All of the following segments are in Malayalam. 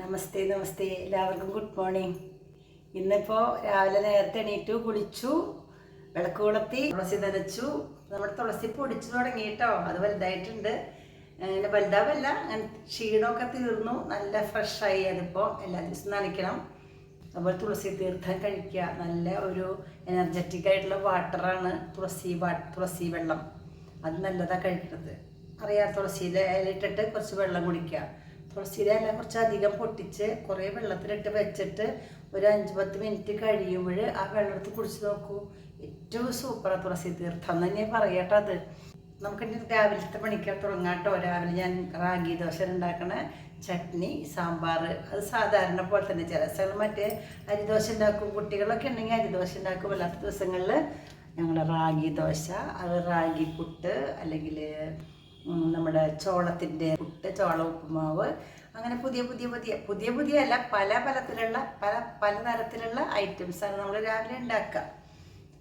നമസ്തേ നമസ്തേ. എല്ലാവർക്കും ഗുഡ് മോർണിംഗ് ഇന്നിപ്പോ രാവിലെ നേരത്തെ എണീറ്റു കുളിച്ചു വിളക്ക് കൊളുത്തി തുളസി നനച്ചു. നമ്മുടെ തുളസി പൊടിച്ചു തുടങ്ങി കേട്ടോ അത് വലുതായിട്ടുണ്ട്. അങ്ങനെ വലുതാവല്ല അങ്ങനെ ക്ഷീണമൊക്കെ തീർന്നു. നല്ല ഫ്രഷായി അതിപ്പോൾ എല്ലാ ദിവസവും നനയ്ക്കണം. അതുപോലെ തുളസി തീർത്ഥം കഴിക്കുക. നല്ല ഒരു എനർജറ്റിക് ആയിട്ടുള്ള വാട്ടറാണ് തുളസി തുളസി വെള്ളം. അത് നല്ലതാണ് കഴിക്കുന്നത് അറിയാം തുളസിയിലെ ഇലയിട്ടിട്ട് കുറച്ച് വെള്ളം കുടിക്കുക. തുളസിയിലെ ഇല കുറച്ച് അധികം പൊട്ടിച്ച് കുറേ വെള്ളത്തിലിട്ട് വെച്ചിട്ട് ഒരു അഞ്ച് പത്ത് മിനിറ്റ് കഴിയുമ്പോൾ ആ വെള്ളം എടുത്ത് കുടിച്ച് നോക്കൂ. ഏറ്റവും സൂപ്പറാണ് തുളസി തീർത്ഥം തന്നെ പറയട്ടോ അത്. നമുക്ക് രാവിലത്തെ പണിക്കാൻ തുടങ്ങാം കേട്ടോ രാവിലെ ഞാൻ റാഗി ദോശ ഉണ്ടാക്കണ ചട്നി സാമ്പാർ. അത് സാധാരണ പോലെ തന്നെ ചില ദിവസങ്ങൾ മറ്റേ അരിദോശ ഉണ്ടാക്കും. കുട്ടികളൊക്കെ ഉണ്ടെങ്കിൽ അരിദോശ ഉണ്ടാക്കും. അല്ലാത്ത ദിവസങ്ങളിൽ ഞങ്ങൾ റാഗി ദോശ അത് റാഗി പുട്ട് അല്ലെങ്കിൽ നമ്മുടെ ചോളത്തിന്റെ പുട്ട് ചോള ഉപ്പുമാവ് അങ്ങനെ പുതിയ പുതിയ പുതിയ പുതിയ പുതിയ അല്ല പല പലത്തിലുള്ള പല പലതരത്തിലുള്ള ഐറ്റംസാണ് നമ്മൾ രാവിലെ ഉണ്ടാക്കുക.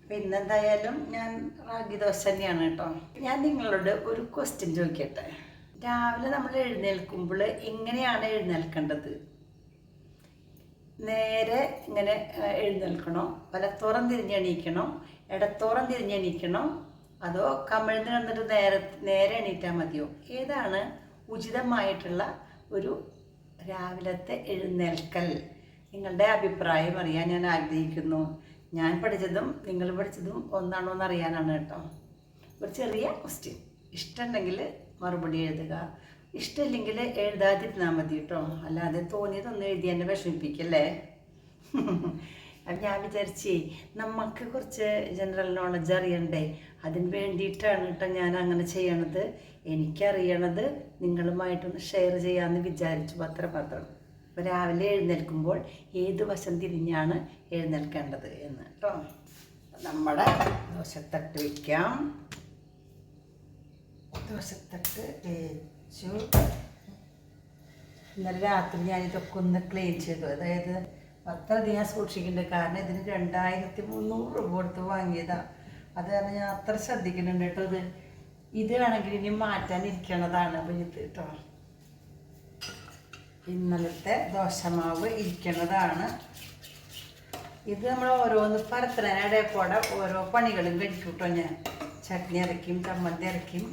അപ്പം ഇന്നെന്തായാലും ഞാൻ റാഗി ദോശ തന്നെയാണ് കേട്ടോ. ഞാൻ നിങ്ങളോട് ഒരു ക്വസ്റ്റ്യൻ ചോദിക്കട്ടെ? രാവിലെ നമ്മൾ എഴുന്നേൽക്കുമ്പോൾ എങ്ങനെയാണ് എഴുന്നേൽക്കേണ്ടത്? നേരെ ഇങ്ങനെ എഴുന്നേൽക്കണോ? വലത്തോറം തിരിഞ്ഞെണീക്കണോ ഇടത്തോറം തിരിഞ്ഞെണീക്കണോ അതോ കമിഴ്ന്ന് കിടന്നിട്ട് നേരെ നേരെ എണീറ്റാൽ മതിയോ? ഏതാണ് ഉചിതമായിട്ടുള്ള ഒരു രാവിലത്തെ എഴുന്നേൽക്കൽ? നിങ്ങളുടെ അഭിപ്രായം അറിയാൻ ഞാൻ ആഗ്രഹിക്കുന്നു. ഞാൻ പഠിച്ചതും നിങ്ങൾ പഠിച്ചതും ഒന്നാണോ എന്ന് അറിയാനാണ് കേട്ടോ. ഒരു ചെറിയ ക്വസ്റ്റ്യൻ ഇഷ്ടമുണ്ടെങ്കിൽ മറുപടി എഴുതുക. ഇഷ്ടമില്ലെങ്കിൽ എഴുതാതിരുന്നാൽ മതി കേട്ടോ. അല്ലാതെ തോന്നിയതൊന്നും എഴുതി എന്നെ വിഷമിപ്പിക്കല്ലേ? അപ്പം ഞാൻ വിചാരിച്ചേ നമുക്ക് കുറച്ച് ജനറൽ നോളജ് അറിയണ്ടേ? അതിന് വേണ്ടിയിട്ടാണ് കേട്ടോ ഞാൻ അങ്ങനെ ചെയ്യണത്. എനിക്കറിയണത് നിങ്ങളുമായിട്ടൊന്ന് ഷെയർ ചെയ്യാമെന്ന് വിചാരിച്ചു പത്രപത്രം അപ്പോൾ രാവിലെ എഴുന്നേൽക്കുമ്പോൾ ഏത് വശം തിരിഞ്ഞാണ് എഴുന്നേൽക്കേണ്ടത് എന്ന് കേട്ടോ. നമ്മുടെ ദോശത്തട്ട് വയ്ക്കാം ദോശത്തട്ട് വെച്ചു ഇന്നലെ രാത്രി ഞാൻ ഇതൊക്കെ ഒന്ന് ക്ലീൻ ചെയ്തു. അതായത് അത്രയധികം അധികം സൂക്ഷിക്കേണ്ടത് കാരണം ഇതിന് രണ്ടായിരത്തി മുന്നൂറ് രൂപ കൊടുത്ത് വാങ്ങിയതാണ് അത് കാരണം ഞാൻ അത്ര ശ്രദ്ധിക്കുന്നുണ്ട് കേട്ടോ ഇത്. ഇത് വേണമെങ്കിൽ ഇനി മാറ്റാനിരിക്കണതാണ് അപ്പോൾ ഇത് കേട്ടോ. ഇന്നലത്തെ ദോശമാവ് ഇരിക്കുന്നതാണ് ഇത് നമ്മൾ ഓരോന്ന് പരത്തനയുടെ കൂടെ ഓരോ പണികളും കഴിക്കും കേട്ടോ ഞാൻ. ചട്നി ഇറക്കും ചമ്മന്തി ഇറക്കും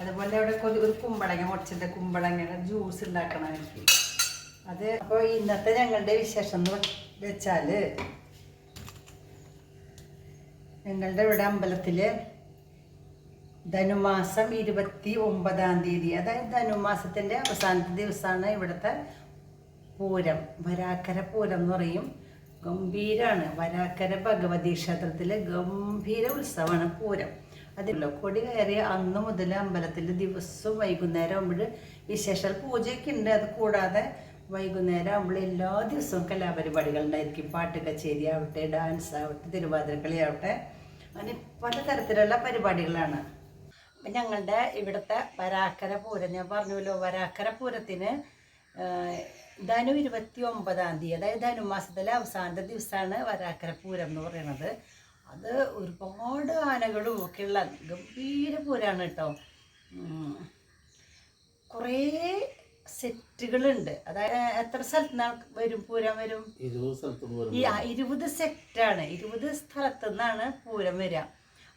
അതുപോലെ അവിടെ ഒരു കുമ്പളങ്ങ മുടച്ചിന്റെ കുമ്പളങ്ങയുടെ ജ്യൂസ് ഉണ്ടാക്കണമായിരിക്കും. അത് അപ്പോൾ ഇന്നത്തെ ഞങ്ങളുടെ വിശേഷം എന്ന് വെച്ചാൽ ഞങ്ങളുടെ ഇവിടെ അമ്പലത്തിൽ ധനുമാസം ഇരുപത്തി ഒമ്പതാം തീയതി അതായത് ധനുമാസത്തിന്റെ അവസാനത്തെ ദിവസമാണ് ഇവിടുത്തെ പൂരം. വരാക്കര പൂരം എന്ന് പറയും. ഗംഭീരാണ്. വരാക്കര ഭഗവതി ക്ഷേത്രത്തിലെ ഗംഭീര ഉത്സവമാണ് പൂരം. അതിലോ കൊടി കയറിയ അന്ന് മുതൽ അമ്പലത്തിൽ ദിവസവും വൈകുന്നേരം ആകുമ്പോൾ വിശേഷ പൂജയൊക്കെ ഉണ്ട്. അത് കൂടാതെ വൈകുന്നേരം ആകുമ്പോൾ എല്ലാ ദിവസവും കലാപരിപാടികൾ ഉണ്ടായിരിക്കും. പാട്ട് കച്ചേരി ആവട്ടെ ഡാൻസ് ആവട്ടെ തിരുവാതിരക്കളി ആവട്ടെ. അങ്ങനെ പലതരത്തിലുള്ള പരിപാടികളാണ്. അപ്പം ഞങ്ങളുടെ ഇവിടുത്തെ വരാക്കര പൂരം ഞാൻ പറഞ്ഞല്ലോ വരാക്കര പൂരത്തിന് ധനു ഇരുപത്തി ഒമ്പതാം തീയതി അതായത് ധനുമാസത്തിലെ അവസാനത്തെ ദിവസമാണ് വരാക്കര പൂരം എന്ന് പറയുന്നത്. അത് ഒരുപാട് ആനകളും ഒക്കെയുള്ള ഗംഭീര പൂരമാണ് കേട്ടോ. കുറേ സെറ്റുകളുണ്ട്. അതായത് എത്ര സ്ഥലത്ത് നിന്നാണ് വരും പൂരം വരും? ഇരുപത് സെറ്റാണ്. ഇരുപത് സ്ഥലത്തു നിന്നാണ് പൂരം വരിക.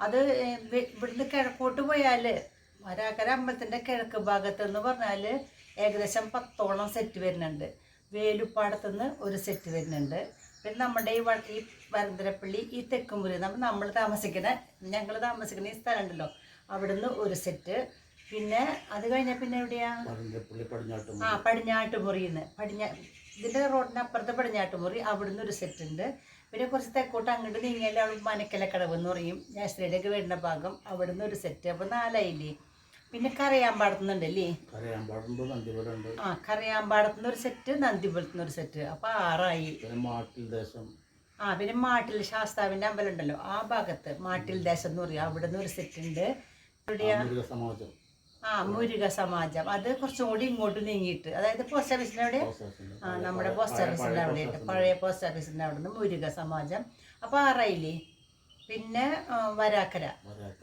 അത് ഇവിടുന്ന് കിഴക്കോട്ട് പോയാൽ വരാക്കര അമ്പലത്തിന്റെ കിഴക്ക് ഭാഗത്ത് എന്ന് പറഞ്ഞാൽ ഏകദേശം പത്തോളം സെറ്റ് വരുന്നുണ്ട്. വേലുപ്പാടത്തു നിന്ന് ഒരു സെറ്റ് വരുന്നുണ്ട്. പിന്നെ നമ്മുടെ ഈ വ- ഈ വരന്തരപ്പള്ളി ഈ തെക്കുമുറി നമ്മൾ നമ്മൾ താമസിക്കുന്ന ഞങ്ങൾ താമസിക്കുന്ന ഈ സ്ഥലമുണ്ടല്ലോ. അവിടുന്ന് ഒരു സെറ്റ്. പിന്നെ അത് കഴിഞ്ഞ പിന്നെ എവിടെയാ? ആ പടിഞ്ഞാട്ട് മുറിന്ന് പടിഞ്ഞാ ഇതിന്റെ റോഡിന് അപ്പുറത്തെ പടിഞ്ഞാട്ട് മുറി അവിടുന്ന് ഒരു സെറ്റ് ഉണ്ട്. പിന്നെ കുറച്ച് തെക്കോട്ട് അങ്ങോട്ട് നീങ്ങിയാൽ അവിടെ മനക്കലക്കടവ് എന്ന് പറയും. ഞാശ്രീയിലേക്ക് വരുന്ന ഭാഗം അവിടുന്ന് ഒരു സെറ്റ് അപ്പോൾ നാലായില്ലേ? പിന്നെ നന്ദിപുരമുണ്ട്. ആ കരയാമ്പാടത്തുനിന്ന് ഒരു സെറ്റ് നന്ദിപുരത്തുനിന്ന് ഒരു സെറ്റ് അപ്പോൾ ആറായി. ആ പിന്നെ മാട്ടിൽ ശാസ്താവിന്റെ അമ്പലം ഉണ്ടല്ലോ ആ ഭാഗത്ത് മാട്ടിൽ ദേശം എന്ന് പറയും. അവിടുന്ന് ഒരു സെറ്റ് ഉണ്ട്. എവിടെയാ? ആ മുരുക സമാജം അത് കുറച്ചും കൂടി ഇങ്ങോട്ട് നീങ്ങിയിട്ട്. അതായത് പോസ്റ്റ് ഓഫീസിന്റെ അവിടെ? ആ നമ്മുടെ പോസ്റ്റ് ഓഫീസിന്റെ ഓഫീസിന്റെ അവിടെ പഴയ പോസ്റ്റ് ഓഫീസിന്റെ അവിടെ നിന്ന് മുരുക സമാജം അപ്പോൾ റൈലി പിന്നെ വരാക്കര.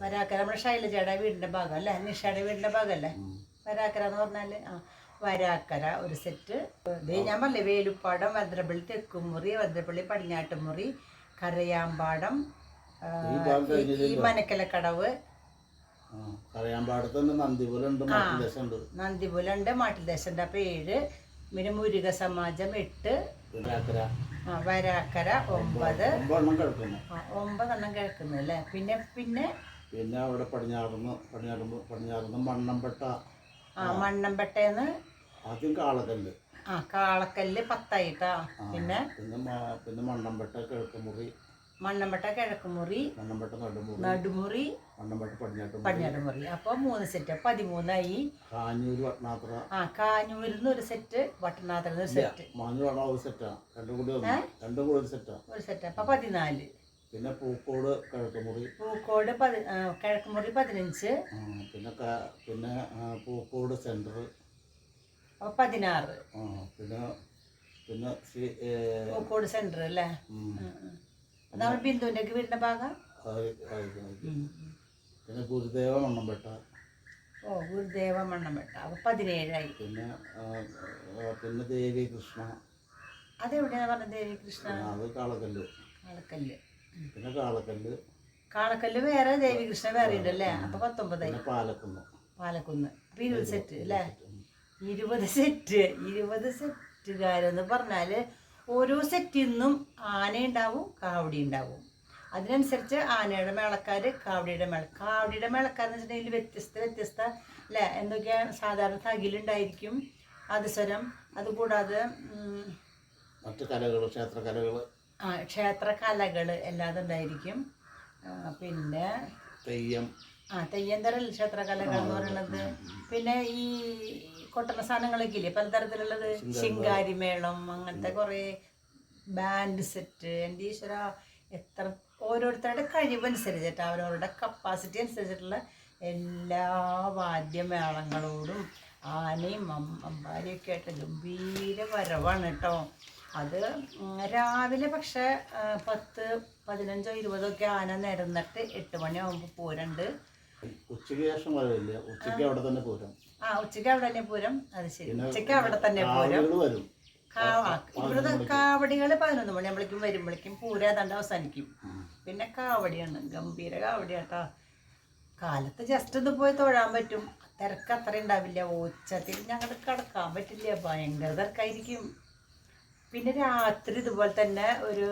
വരാക്കര. നമ്മുടെ ശൈലജയുടെ വീടിന്റെ ഭാഗം അല്ലേ? നിഷയുടെ വീടിന്റെ ഭാഗമല്ലേ. വരാക്കര എന്ന് പറഞ്ഞാൽ ആ വരാക്കര ഒരു സെറ്റ്. ഇത് ഞാൻ പറഞ്ഞില്ലേ വേലുപ്പാടം വദ്രപ്പള്ളി തെക്കുമുറി വദ്രപ്പള്ളി പടിഞ്ഞാട്ടുമുറി കരയാമ്പാടം ഈ മനക്കലക്കടവ് നന്ദിപുരം ഉണ്ട് ഉണ്ട് നന്ദിപുലുണ്ട് മാട്ടിൽദേശന്റെ അപ്പൊ ഏഴ് പിന്നെ മുരുക സമാജം എട്ട് വരാക്കര. ഒമ്പത്. ഒമ്പതെണ്ണം കേൾക്കുന്നു. അല്ലേ? പിന്നെ പിന്നെ? പിന്നെ അവിടെ പടിഞ്ഞാറുന്ന് പടിഞ്ഞാറുന്ന് പടിഞ്ഞാറുന്ന് മണ്ണമ്പെട്ട. ആ മണ്ണമ്പെട്ടെന്ന്? ആദ്യം കാളക്കല്ല്. ആ കാളക്കല്ല് പത്തായിട്ടാ. പിന്നെ? പിന്നെ പിന്നെ മണ്ണമ്പെട്ട കിഴക്കുമുറി മണ്ണമ്പട്ട കിഴക്കുമുറി നടുമുറി പടിഞ്ഞാട്ടുമുറി. അപ്പൊ അപ്പോൾ മൂന്ന് സെറ്റ് പതിമൂന്നായി. ആ കാഞ്ഞൂരിൽ നിന്ന് ഒരു സെറ്റ് വട്ടനാഥിൽ നിന്ന് സെറ്റ് ഒരു സെറ്റാ അപ്പം പതിനാല്. പിന്നെ പൂക്കോട് കിഴക്കുമുറി. പൂക്കോട് കിഴക്കുമുറി പതിനഞ്ച്. പിന്നെ പിന്നെ പൂക്കോട് സെന്റർ പതിനാറ്. പിന്നെ പിന്നെ പൂക്കോട് സെന്റർ അല്ലേ. അതാണ് ബിന്ദുവിന്റെ വീടിന്റെ ഭാഗം. പിന്നെ ഗുരുദേവ മണ്ണംപെട്ട ഓ ഗുരുദേവ മണ്ണംപെട്ട അപ്പോൾ പതിനേഴായി. പിന്നെ പിന്നെ ദേവി കൃഷ്ണ. അതെവിടെയാണ് പറഞ്ഞത് ദേവി കൃഷ്ണ? അത് കാളക്കല്ല്. കാളക്കല്ല്. പിന്നെ കാളക്കല്ല്. കാളക്കല്ല് വേറെ ദേവി കൃഷ്ണ വേറെ ഉണ്ടല്ലേ? അപ്പോൾ പത്തൊമ്പതായി. പാലക്കുന്ന്. പാലക്കുന്ന്. അപ്പോൾ ഇരുപത് സെറ്റ് അല്ലേ? ഇരുപത് സെറ്റ്. ഇരുപത് സെറ്റുകാരെന്ന് പറഞ്ഞാൽ ഓരോ സെറ്റിൽ നിന്നും ആന ഉണ്ടാവും കാവടി ഉണ്ടാവും. അതിനനുസരിച്ച് ആനയുടെ മേളക്കാർ കാവടിയുടെ മേള കാവടിയുടെ മേളക്കാരെന്ന് വെച്ചിട്ടുണ്ടെങ്കിൽ വ്യത്യസ്ത വ്യത്യസ്ത അല്ലേ? എന്തൊക്കെയാണ് സാധാരണ തകിലുണ്ടായിരിക്കും അതിസ്വരം അതുകൂടാതെ മറ്റു കലകൾ ക്ഷേത്രകലകൾ ആ, ക്ഷേത്ര കലകൾ എല്ലാതും ഉണ്ടായിരിക്കും. പിന്നെ തെയ്യം. ആ തെയ്യം തെയ്യന്തരൽ ക്ഷേത്രകലകൾ എന്ന് പറയുന്നത്. പിന്നെ ഈ കൊട്ടണ സാധനങ്ങളൊക്കെ ഇല്ലേ പലതരത്തിലുള്ളത് ശിങ്കാരിമേളം അങ്ങനത്തെ കുറേ ബാൻഡ് സെറ്റ് എന്റെ ഈശ്വര എത്ര ഓരോരുത്തരുടെ കഴിവനുസരിച്ചിട്ട് അവരവരുടെ കപ്പാസിറ്റി അനുസരിച്ചിട്ടുള്ള എല്ലാ വാദ്യമേളങ്ങളോടും ആനയും അമ്പാരിയൊക്കെ ആയിട്ട് ഗംഭീര വരവാണ് കേട്ടോ. അത് രാവിലെ പക്ഷേ പത്ത് പതിനഞ്ചോ ഇരുപതോ ഒക്കെ ആന നിരന്നിട്ട് എട്ട് മണിയാകുമ്പോൾ പൂരണ്ട്. ഉച്ചയ്ക്ക് ശേഷം വരില്ല ഉച്ചയ്ക്ക് അവിടെ തന്നെ പൂരം. ആ ഉച്ചയ്ക്ക് അവിടെ തന്നെ പൂരം. അത് ശരി. ഉച്ചയ്ക്ക് അവിടെ തന്നെ പൂരം. വരും. ഇവിടുത്തെ കാവടികൾ പതിനൊന്ന് മണിയാകുമ്പോഴേക്കും വരുമ്പോഴേക്കും പൂരം ഏതാണ്ട് അവസാനിക്കും. പിന്നെ കാവടിയാണ്. ഗംഭീര കാവടിയാട്ടോ കാലത്ത് ജസ്റ്റ് ഒന്ന് പോയി തൊഴാൻ പറ്റും. തിരക്ക് അത്ര ഉണ്ടാവില്ല. ഉച്ചത്തിൽ ഞങ്ങൾ കിടക്കാൻ പറ്റില്ല. ഭയങ്കര തിരക്കായിരിക്കും. പിന്നെ രാത്രി ഇതുപോലെ തന്നെ ഒരു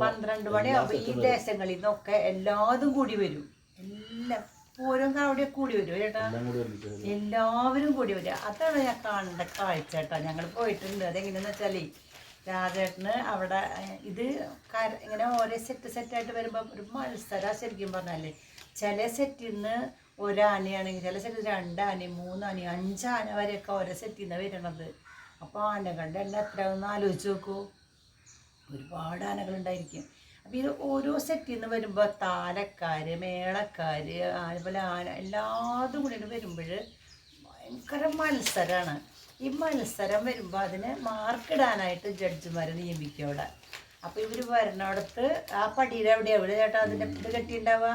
പന്ത്രണ്ട് മണിയാകുമ്പോൾ ഈ ദേശങ്ങളിൽ നിന്നൊക്കെ എല്ലാതും കൂടി വരും. എല്ലാം പൂരം കാവടിയൊക്കെ കൂടി വരും ചേട്ടാ. വരും. എല്ലാവരും കൂടി വരിക അതാണ് ഞാൻ കാണേണ്ട കാഴ്ച കേട്ടോ. ഞങ്ങൾ പോയിട്ടുണ്ട്. അതെങ്ങനെയാന്ന് വെച്ചാലേ രാജേട്ടന് അവിടെ ഇത് കര ഇങ്ങനെ ഓരോ സെറ്റ് സെറ്റായിട്ട് വരുമ്പോൾ ഒരു മത്സര ശരിക്കും പറഞ്ഞാൽ ചില സെറ്റിൽ നിന്ന് ഒരാനയാണെങ്കിൽ ചില സെറ്റിൽ രണ്ടാന മൂന്നാന അഞ്ചാന വരെയൊക്കെ ഓരോ സെറ്റിൽ നിന്ന് വരണത്. അപ്പോൾ ആനകളുടെ എണ്ണം എത്രയാണെന്ന് ആലോചിച്ച് നോക്കൂ. ഒരുപാട് ആനകളുണ്ടായിരിക്കും. അപ്പോൾ ഇത് ഓരോ സെറ്റിൽ നിന്ന് വരുമ്പോൾ താലക്കാർ മേളക്കാർ അതുപോലെ ആന എല്ലാതും കൂടി വരുമ്പോൾ ഭയങ്കര മത്സരമാണ് ഈ മത്സരം വരുമ്പോൾ അതിന് മാർക്കിടാനായിട്ട് ജഡ്ജിമാരെ നിയമിക്കും അവിടെ. അപ്പോൾ ഇവർ വരുന്നിടത്ത് ആ പടിയുടെ എവിടെ എവിടെ ചേട്ടാ അതിന്റെ ഇത് കെട്ടിയിട്ടുണ്ടാവുക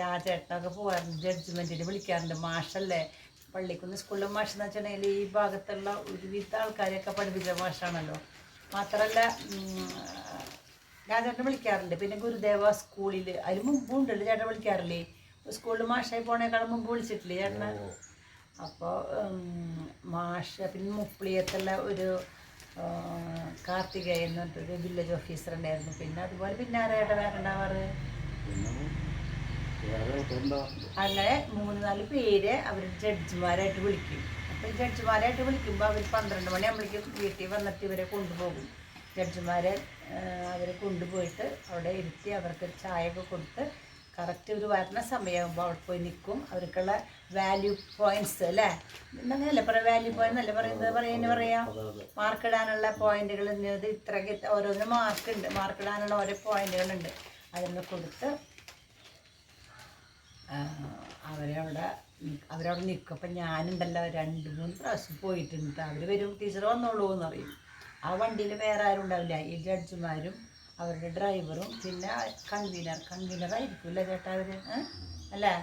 രാജേട്ടനൊക്കെ പോകാറുണ്ട് ജഡ്ജ്മെന്റിന് വിളിക്കാറുണ്ട്. മാഷല്ലേ പള്ളിക്കുന്ന് സ്കൂളിലെ മാഷെന്ന് വെച്ചിട്ടുണ്ടെങ്കിൽ ഈ ഭാഗത്തുള്ള ഒരുവിധ ആൾക്കാരെയൊക്കെ പഠിപ്പിച്ച മാഷാണല്ലോ. മാത്രമല്ല ഉം, ചേട്ടനെ വിളിക്കാറുണ്ട്. പിന്നെ ഗുരുദേവ സ്കൂളിൽ അതിന് മുമ്പും ഉണ്ടല്ലോ ചേട്ടനെ വിളിക്കാറില്ലേ? സ്കൂളിൽ മാഷായി പോണേക്കാളും മുമ്പ് വിളിച്ചിട്ടില്ലേ ചേട്ടനെ? അപ്പോൾ മാഷ പിന്നെ മുപ്പിളിയത്തുള്ള ഒരു ആ, കാർത്തികേയൻ എന്ന് പറഞ്ഞിട്ടൊരു വില്ലേജ് ഓഫീസർ ഉണ്ടായിരുന്നു. പിന്നെ അതുപോലെ പിന്നെ ആരായിട്ട് വേറെ ഉണ്ടാവാറ് അങ്ങനെ മൂന്ന് നാല് പേര് അവർ ജഡ്ജിമാരായിട്ട് വിളിക്കും. അപ്പം ജഡ്ജിമാരായിട്ട് വിളിക്കുമ്പോൾ അവർ പന്ത്രണ്ട് മണിയാകുമ്പോഴേക്കും വീട്ടിൽ വന്നിട്ട് ഇവരെ കൊണ്ടുപോകും. ജഡ്ജിമാരെ അവർ കൊണ്ടുപോയിട്ട് അവിടെ ഇരുത്തി അവർക്ക് ചായയൊക്കെ കൊടുത്ത് കറക്റ്റ് ഒരു വരുന്ന സമയമാകുമ്പോൾ അവിടെ പോയി നിൽക്കും അവർക്കുള്ള വാല്യൂ പോയിന്റ്സ് അല്ലേ? അങ്ങനെയല്ലേ പറയാം വാല്യൂ പോയിന്റ് അല്ലേ പറയുന്നത്? പറയുന്നത് പറയാം. മാർക്ക് ഇടാനുള്ള പോയിന്റുകൾ ഇത് ഇത്രയ്ക്ക് ഓരോന്ന് മാർക്ക് ഉണ്ട് മാർക്ക് ഇടാനുള്ള ഓരോ പോയിന്റുകളുണ്ട് അതൊന്ന് കൊടുത്ത് അവരവിടെ അവരവിടെ നിൽക്കും അപ്പം ഞാനുണ്ടല്ലോ രണ്ട് മൂന്ന് പ്രാവശ്യം പോയിട്ടുണ്ട്. അവർ വരും. ടീച്ചർ വന്നോളൂ എന്ന് പറയും. ആ വണ്ടിയിൽ വേറെ ആരും ഉണ്ടാവില്ല. ഈ ജഡ്ജിമാരും അവരുടെ ഡ്രൈവറും പിന്നെ കൺവീനർ അല്ലേ ചേട്ടാ അവർ അല്ലേ?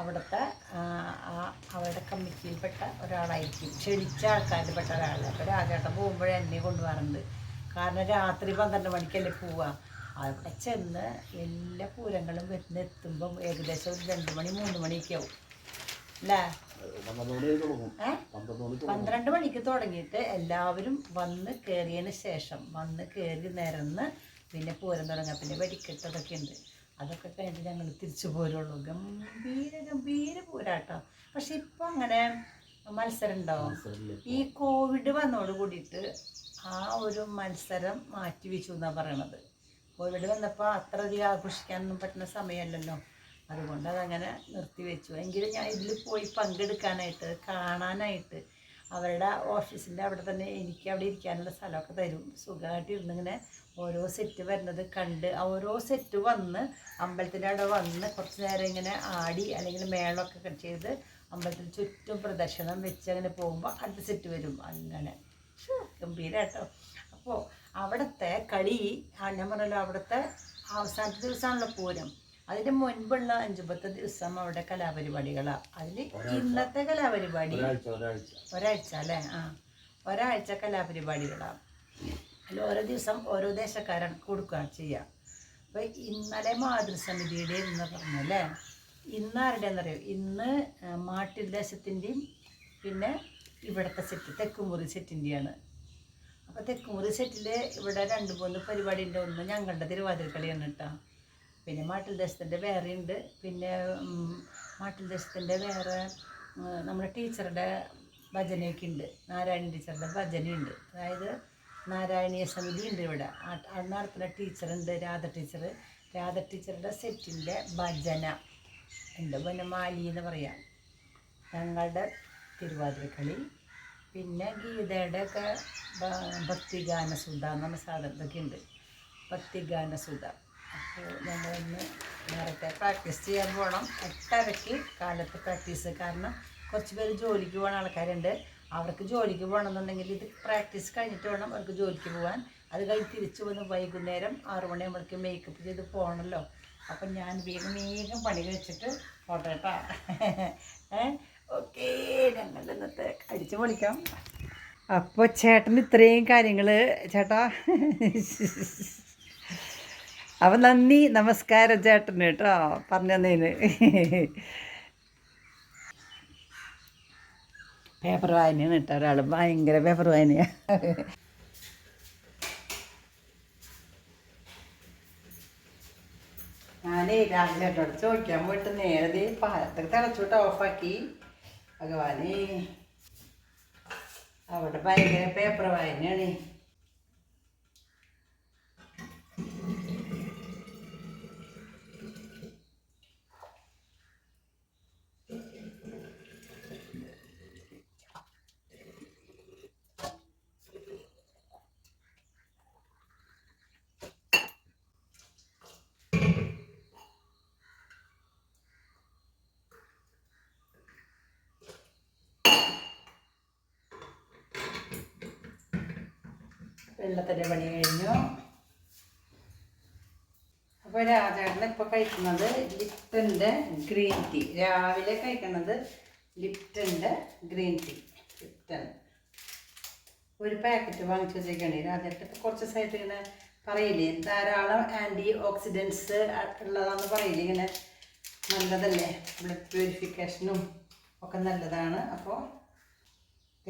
അവിടുത്തെ അവരുടെ കമ്മി കമ്മിറ്റിയിൽപ്പെട്ട ഒരാളായിരിക്കും. ക്ഷണിച്ച ആൾക്കാരിൽ പെട്ട ഒരാൾ അപ്പോൾ രാജേട്ടൻ പോകുമ്പോഴേ എന്നെ കൊണ്ടുപോകാറുണ്ട് കാരണം രാത്രി പന്ത്രണ്ട് മണിക്കല്ലേ പോവുക അവിടെ ചെന്ന് എല്ലാ പൂരങ്ങളും വരുന്ന എത്തുമ്പം ഏകദേശം ഒരു രണ്ട് മണി മൂന്ന് മണിയൊക്കെ ആവും. അല്ലേ? പന്ത്രണ്ട് മണിക്ക് തുടങ്ങിയിട്ട് എല്ലാവരും വന്ന് കയറിയതിന് ശേഷം വന്ന് കയറി നിരന്ന് പിന്നെ പൂരം തുടങ്ങാം. പിന്നെ വെടിക്കെട്ടതൊക്കെ ഉണ്ട്. അതൊക്കെ കഴിഞ്ഞ് ഞങ്ങൾ തിരിച്ചു പോരുള്ളൂ. ഗംഭീര ഗംഭീര പൂരാട്ടോ. പക്ഷെ ഇപ്പം അങ്ങനെ മത്സരം ഉണ്ടാവും ഈ കോവിഡ് വന്നോട് കൂടിയിട്ട് ആ ഒരു മത്സരം മാറ്റി വെച്ചു എന്നാണ് പറയണത്. കോവിഡ് വന്നപ്പോൾ അത്ര അധികം ആഘോഷിക്കാനൊന്നും പറ്റുന്ന സമയമല്ലല്ലോ അതുകൊണ്ട് അതങ്ങനെ നിർത്തിവെച്ചു എങ്കിലും ഞാൻ ഇതിൽ പോയി പങ്കെടുക്കാനായിട്ട് കാണാനായിട്ട് അവരുടെ ഓഫീസിന്റെ അവിടെ തന്നെ എനിക്ക് അവിടെ ഇരിക്കാനുള്ള സ്ഥലമൊക്കെ തരും. സുഖമായിട്ട് ഇരുന്നിങ്ങനെ ഓരോ സെറ്റ് വരുന്നത് കണ്ട് ഓരോ സെറ്റ് വന്ന് അമ്പലത്തിന്റെ അവിടെ വന്ന് കുറച്ച് നേരം ഇങ്ങനെ ആടി അല്ലെങ്കിൽ മേളമൊക്കെ ചെയ്ത് അമ്പലത്തിൽ ചുറ്റും പ്രദർശനം വെച്ച് അങ്ങനെ പോകുമ്പോൾ അടുത്ത സെറ്റ് വരും. അങ്ങനെ. ഗംഭീരമായിട്ടോ അപ്പോൾ അവിടുത്തെ കളി ഞാൻ പറഞ്ഞല്ലോ അവിടുത്തെ അവസാനത്തെ ദിവസമാണല്ലോ പൂരം. അതിന് മുൻപുള്ള അഞ്ചുപത്ത് ദിവസം അവിടെ കലാപരിപാടികളാണ് അതിൽ ഇന്നത്തെ കലാപരിപാടി. ഒരാഴ്ച അല്ലേ? ആ. ഒരാഴ്ച കലാപരിപാടികളാണ് അതിൽ ഓരോ ദിവസം ഓരോ ദേശക്കാരൻ കൊടുക്കുക ചെയ്യുക. അപ്പോൾ ഇന്നലെ മാതൃസമിതിയുടെ എന്ന് പറഞ്ഞല്ലേ ഇന്ന് ആരുടെയെന്ന് എന്നറിയോ ഇന്ന് മാട്ടുദേശത്തിന്റെയും മാട്ടിൽ ദേശത്തിന്റെയും പിന്നെ ഇവിടുത്തെ സെറ്റ് തെക്കുമുറി സെറ്റിന്റെയാണ്. അപ്പോൾ തെക്കുമുറി സെറ്റിൽ ഇവിടെ രണ്ട് മൂന്ന് പരിപാടി ഉണ്ട്. ഒന്ന് ഞങ്ങളുടെ തിരുവാതിരക്കളിയാണ് കേട്ടോ. പിന്നെ മാട്ടിൽ ദേശത്തിന്റെ വേറെ ഉണ്ട് പിന്നെ മാട്ടിൽ ദേശത്തിന്റെ വേറെ നമ്മുടെ ടീച്ചറുടെ ഭജനയൊക്കെ ഉണ്ട് നാരായണ ടീച്ചറുടെ ഭജനയുണ്ട്. അതായത് നാരായണീയ സമിതി ഉണ്ട് ഇവിടെ. നടത്തുന്ന ടീച്ചറുണ്ട് രാധ ടീച്ചർ രാധ ടീച്ചറുടെ സെറ്റിന്റെ ഭജന ഉണ്ട്. പിന്നെ മാലി എന്ന് പറയാം. ഞങ്ങളുടെ തിരുവാതിരക്കളി. പിന്നെ ഗീതയുടെ ഒക്കെ ഭക്തിഗാനസുധ എന്ന് പറഞ്ഞ സാധനത്തൊക്കെ ഉണ്ട് ഭക്തിഗാനസുധ ഞങ്ങളിന്ന് നേരത്തെ പ്രാക്ടീസ് ചെയ്യാൻ പോകണം എട്ടരയ്ക്ക് കാലത്ത് പ്രാക്ടീസ് കാരണം കുറച്ച് പേര് ജോലിക്ക് പോകുന്ന ആൾക്കാരുണ്ട്. അവർക്ക് ജോലിക്ക് പോകണമെന്നുണ്ടെങ്കിൽ ഇത് പ്രാക്ടീസ് കഴിഞ്ഞിട്ട് വേണം അവർക്ക് ജോലിക്ക് പോകാൻ. അത് കഴിഞ്ഞ് തിരിച്ചു വന്ന് വൈകുന്നേരം ആറു മണിയാകുമ്പോഴേക്ക് മേക്കപ്പ് ചെയ്ത് പോകണമല്ലോ. അപ്പം ഞാൻ വേഗം വേഗം പണി കഴിച്ചിട്ട് പോട്ടെ കേട്ടോ. ഓക്കേ ഞങ്ങൾ ഇന്നത്തെ അടിച്ചു പൊളിക്കാം. അപ്പോൾ ചേട്ടൻ ഇത്രയും കാര്യങ്ങൾ ചേട്ടാ. അപ്പം നന്ദി നമസ്കാരം ചേട്ടന് കേട്ടോ പറഞ്ഞു തന്നതിന് പേപ്പർ വായനയാണ് കേട്ടോ ഒരാൾ ഭയങ്കര പേപ്പർ വായനയാണ് ഞാനേ രാജേട്ടോട് ചോദിക്കാൻ പോയിട്ട് നേരത്തെ പാലത്തൊക്കെ തിളച്ചോട്ട് ഓഫാക്കി. ഭഗവാനെ. അവിടെ ഭയങ്കര പേപ്പർ വായനയാണ്. വെള്ളത്തിന്റെ പണി കഴിഞ്ഞു. അപ്പോൾ രാജേട്ടൻ ഇപ്പോൾ കഴിക്കുന്നത് ലിപ്റ്റന്റെ ഗ്രീൻ ടീ. രാവിലെ കഴിക്കുന്നത് ലിപ്റ്റന്റെ ഗ്രീൻ ടീ. ലിപ്റ്റൻ. ഒരു പാക്കറ്റ് വാങ്ങിച്ചു വെച്ചേക്കാണ്. രാജേട്ടൻ ഇപ്പോൾ കുറച്ച് ദിവസമായിട്ട് ഇങ്ങനെ പറയില്ലേ ധാരാളം ആന്റി ഓക്സിഡൻസ് ഉള്ളതാണെന്ന് പറയില്ലേ ഇങ്ങനെ നല്ലതല്ലേ? ബ്ലഡ് പ്യൂരിഫിക്കേഷനും ഒക്കെ നല്ലതാണ്. അപ്പോൾ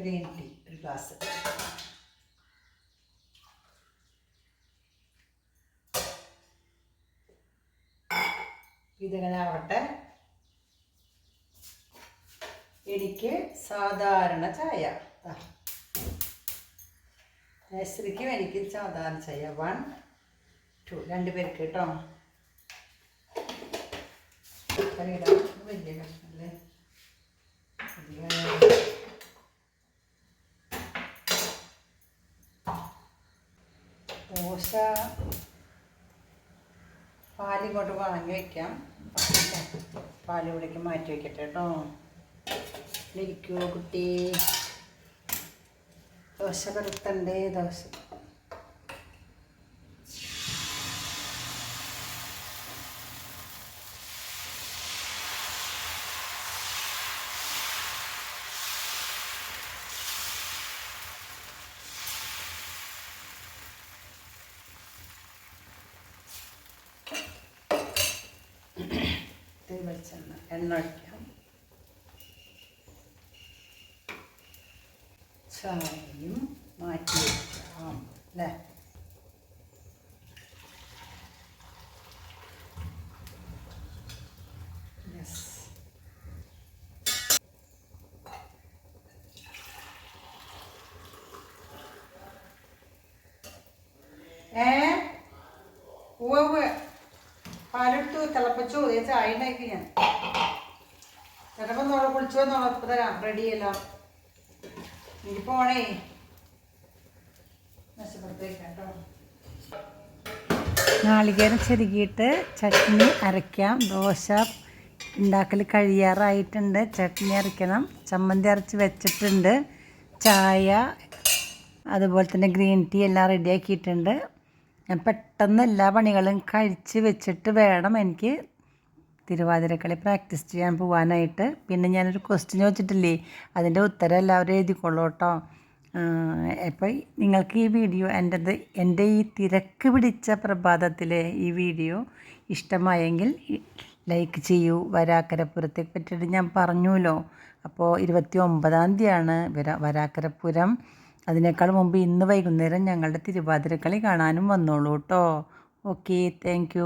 ഗ്രീൻ ടീ ഒരു ഗ്ലാസ്. ഇതിങ്ങനെ എനിക്ക് സാധാരണ ചായ. നഴ്സറിക്കും എനിക്ക് സാധാരണ ചായ. വൺ ടു രണ്ട് പേർക്ക് കേട്ടോ. ദോശ പാലിങ്ങോട്ട് വാങ്ങി വയ്ക്കാം ഇവിടേക്ക് മാറ്റി വയ്ക്കട്ടെ കേട്ടോ. ഇരിക്കൂ കുട്ടി? ദോശ കറുത്തണ്ടേ ദോശ വെളിച്ചെണ്ണ എണ്ണ ഒഴിക്കാം ചായയും മാറ്റി വെക്കാം അല്ലേ യെസ് ഏ ഉവ്വ് ഉവ്വ് പാലെടുത്തു തിളപ്പിച്ചു ഏ ചായ ഞാൻ. ചിലപ്പോൾ നോളെ കുളിച്ചു വന്നോളെ ഇപ്പം തരാം റെഡിയല്ല എനിക്ക് പോണേ നാളികേരം ചെരുകിയിട്ട് ചട്നി അരയ്ക്കാം. ദോശ ഉണ്ടാക്കൽ കഴിയാറായിട്ടുണ്ട്. ചട്നി അരയ്ക്കണം. ചമ്മന്തി അരച്ച് വെച്ചിട്ടുണ്ട്. ചായ അതുപോലെ തന്നെ ഗ്രീൻ ടീ എല്ലാം റെഡിയാക്കിയിട്ടുണ്ട് ഞാൻ പെട്ടെന്ന് എല്ലാ പണികളും കഴിച്ച് വെച്ചിട്ട് വേണം എനിക്ക് തിരുവാതിരക്കളി പ്രാക്ടീസ് ചെയ്യാൻ പോകാനായിട്ട് പിന്നെ ഞാനൊരു ക്വസ്റ്റ്യൻ ചോദിച്ചിട്ടില്ലേ? അതിന്റെ ഉത്തരം എല്ലാവരും എഴുതിക്കൊള്ളൂ കേട്ടോ. അപ്പോൾ നിങ്ങൾക്ക് ഈ വീഡിയോ എന്റെ എന്റെ ഈ തിരക്ക് പിടിച്ച പ്രഭാതത്തിലെ ഈ വീഡിയോ ഇഷ്ടമായെങ്കിൽ ലൈക്ക് ചെയ്യൂ. വരാക്കരപ്പുരത്തെ പറ്റിയിട്ട് ഞാൻ പറഞ്ഞുല്ലോ. അപ്പോൾ ഇരുപത്തി ഒമ്പതാം തീയതിയാണ് വരാ വരാക്കരപ്പുരം. അതിനേക്കാൾ മുമ്പ് ഇന്ന് വൈകുന്നേരം ഞങ്ങളുടെ തിരുവാതിരക്കളി കാണാനും വന്നോളൂ കേട്ടോ. Okay thank